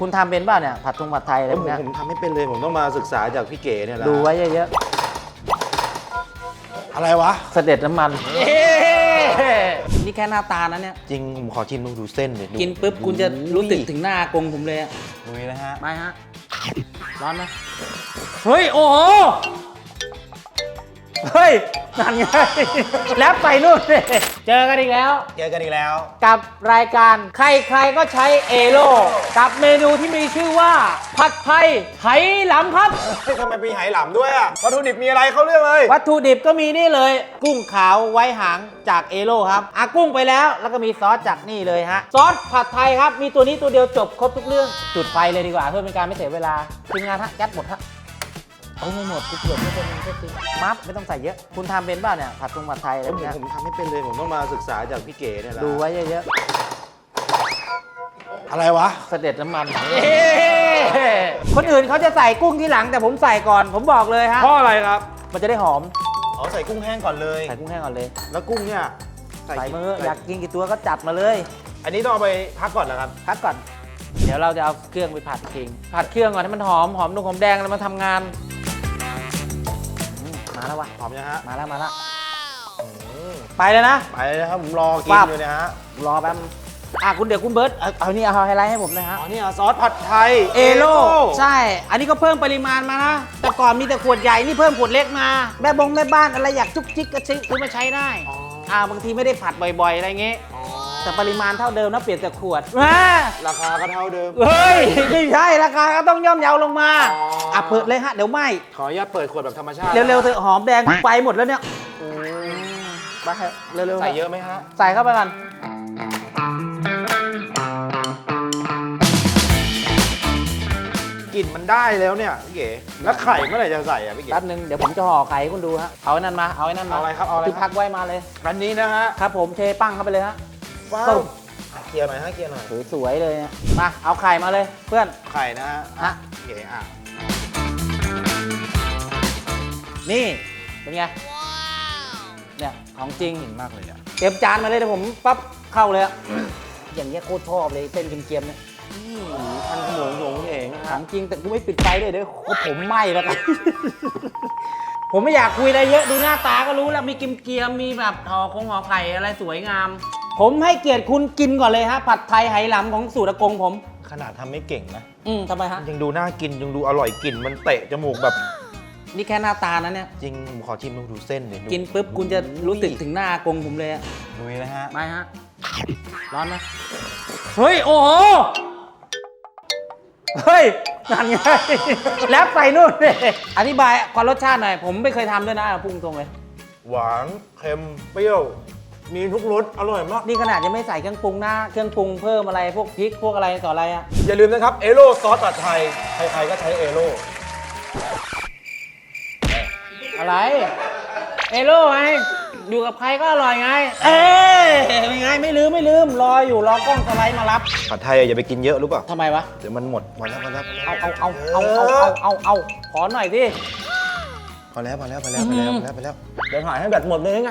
คุณทำเป็นเปล่าเนี่ยผัดทงผัดไทยอะไรผมพวกเนี้ยผมทำไม่เป็นเลย ผมต้องมาศึกษาจากพี่เก๋เนี่ยแหละดูไว้เยอะอะไรวะ ๆเสด็จน้ำมันนี่แค่หน้าตานะเนี่ย จริง ผมขอชิมดูดูเส้นเดี๋ยวดูกินปุ๊บคุณจะรู้สึกถึงหน้ากงผมเลยอะดูนี่นะฮะ ไม่ฮะ ร้อนไหมเฮ้ย โอ้โห เฮ้ยนั่นไงแล้วไปนู่นเลยเจอกันอีกแล้ว เจอกันอีกแล้ว กับรายการใครๆก็ใช้เอโลกับเมนูที่มีชื่อว่า ผัดไทยไหหลำครับ เฮ้ยทำไมมีไหหลำด้วยอะวัตถุดิบมีอะไรเข้าเรื่องเลยวัตถุดิบก็มีนี่เลย กุ้งขาวไว้หางจากเอโลครับอากุ้งไปแล้วแล้วก็มีซอสจากนี่เลยฮะ ซอสผัดไทยครับ มีตัวนี้ตัวเดียวจบครบทุกเรื่อง จุดไฟเลยดีกว่าเพื่อเป็นการไม่เสียเวลาทีมงานฮะยัดหมดฮะ เอาไม่หมดกูเกือบไม่เป็นก็จริงมัฟไม่ต้องใส่เยอะ คุณทำเป็นเปล่าเนี่ยผัดทงผัดไทยอะไรผมพวกเนี้ยผมทำไม่เป็นเลย ผมต้องมาศึกษาจากพี่เก๋เนี่ยแหละดูไว้เยอะอะไรวะ ๆเสด็จน้ำมัน คนอื่นเขาจะใส่กุ้งที่หลังแต่ผมใส่ก่อน ผมบอกเลยฮะ เพราะอะไรครับ มันจะได้หอม อ๋อ ใส่กุ้งแห้งก่อนเลย ใส่กุ้งแห้งก่อนเลย แล้วกุ้งเนี่ยใส่กี่มืออยากกินกี่ตัวก็จัดมาเลย อันนี้ต้องเอาไปพักก่อนนะครับ พักก่อน เดี๋ยวเราจะเอาเครื่องไปผัดเองผัดเครื่องก่อนให้มันหอม หอมนุ่มหอมแดงแล้วมาทำงานอื มมาแล้ววะหอมยังฮะ มาแล้วมาแล้วอืมไปเลยนะ ไปเลยนะครับผมรอกินปั๊บ อยู่เนะฮะ รอแป๊บอะคุณเดี๋ยวคุณเบิร์ตเอาเอานี่เอาไฮไลท์ให้ผมหนะฮะอ๋อนี่ซอสผัดไทยเอโลใช่ อันนี้ก็เพิ่มปริมาณมานะ แต่ก่อนมีแต่ขวดใหญ่นี่เพิ่มขวดเล็กมา แม่บงแม่บ้านอะไรอยากจุกจิกก็ซื้อซื้อมาใช้ได้อ๋ออ่าบางทีไม่ได้ผัดบ่อยๆอะไรเงี้ย อ๋อ แต่ปริมาณเท่าเดิมนะเปลี่ยนแต่ขวดแม่ราคาก็เท่าเดิม เฮ้ยไม่ใช่ราคาก็ต้องย่อมเยาลงมาอ๋ออ่ อะเปิดเลยฮะเดี๋ยวไหมขออนุญาตเปิดขวดแบบธรรมชาติเร็วๆเถอะหอมแดงไปหมดแล้วเนี่ยไปเถอะเร็วๆใส่เยอะไหมฮะ ใส่เข้าไปก่อนกลิ่นมันได้แล้วเนี่ยพี่เก๋แล้วไข่เมื่อไหร่จะใส่อะพี่เก๋ แป๊บนึงเดี๋ยวผมจะห่อไข่ให้คุณดูฮะเอาไอ้นั่นมาเอาไอ้นั่นมาเอาอะไรครับเอาอะไรที่ครับพักไว้มาเลย อันนี้นะฮะ ครับผมเทปั้งเข้าไปเลยฮะ ว้าส้วมเคลียร์หน่อยฮะเคลียร์หน่อยสวยๆเลยเนี่ยมาเอาไข่มาเลยเพื่อน ไข่นะฮะฮะพี่เก๋อะนี่เป็นไงเนี่ยของจริงกลิ่นมากเลยอะเตรียมจานมาเลยเดี๋ยวผมปั๊บเข้าเลยอะอย่างเงี้ยโคตรชอบเลยเส้นเกียมๆเนี่ยพันขโมงหงเองของจริงแต่กูไม่ปิดไฟด้วยเดี๋ยวผมไหม้แล้วกัน ผมไม่อยากคุยอะไรเยอะดูหน้าตาก็รู้แล้วมีกิมเกียมมีแบบห่อคงห่อไข่อะไรสวยงาม ผมให้เกียรติคุณกินก่อนเลยฮะ ผัดไทยไหหลำของสูตรอากงผม ขนาดทำไม่เก่งนะ อืมทำไมฮะ ยังดูน่ากินยังดูอร่อยกลิ่นมันเตะจมูกแบบนี่แค่หน้าตานะเนี่ย จริงผมขอชิมดูดูเส้นเดี๋ยวดูกินปุ๊บคุณจะรู้สึกถึงหน้าอากงผมเลยอะดูนี่นะฮะ ไม่ฮะ ร้อนไหมเฮ้ย โอ้โห เฮ้ยนั่นไง แล้วไปนู่นเลยอธิบายความรสชาติหน่อย ผมไม่เคยทำด้วยนะพุ่งตรงเลย หวานเค็มเปรี้ยว มีทุกรสอร่อยมาก นี่ขนาดยังไม่ใส่เครื่องปรุงนะเครื่องปรุงเพิ่มอะไรพวกพริกพวกอะไรต่ออะไรอะอย่าลืมนะครับเอโ o ซอสผัดไทย ใครๆก็ใช้เอโ o อะไรเอโร่ไงอยู่กับใครก็อร่อยไง เอ้ยเป็นไงไม่ลืมไม่ลืมรออยู่รอกล้องสไลด์มารับผัดไทยอะอย่าไปกินเยอะรู้ป่ะทำไมวะ เดี๋ยวมันหมดพอแล้วพอแล้ว เอาเอาเอาเอาเอาเอาเอาเอาขอหน่อยสิ พอแล้วพอแล้วพอแล้วพอแล้วพอแล้วพอแล้ว เดี๋ยวถ่ายให้แบตหมดเลยไง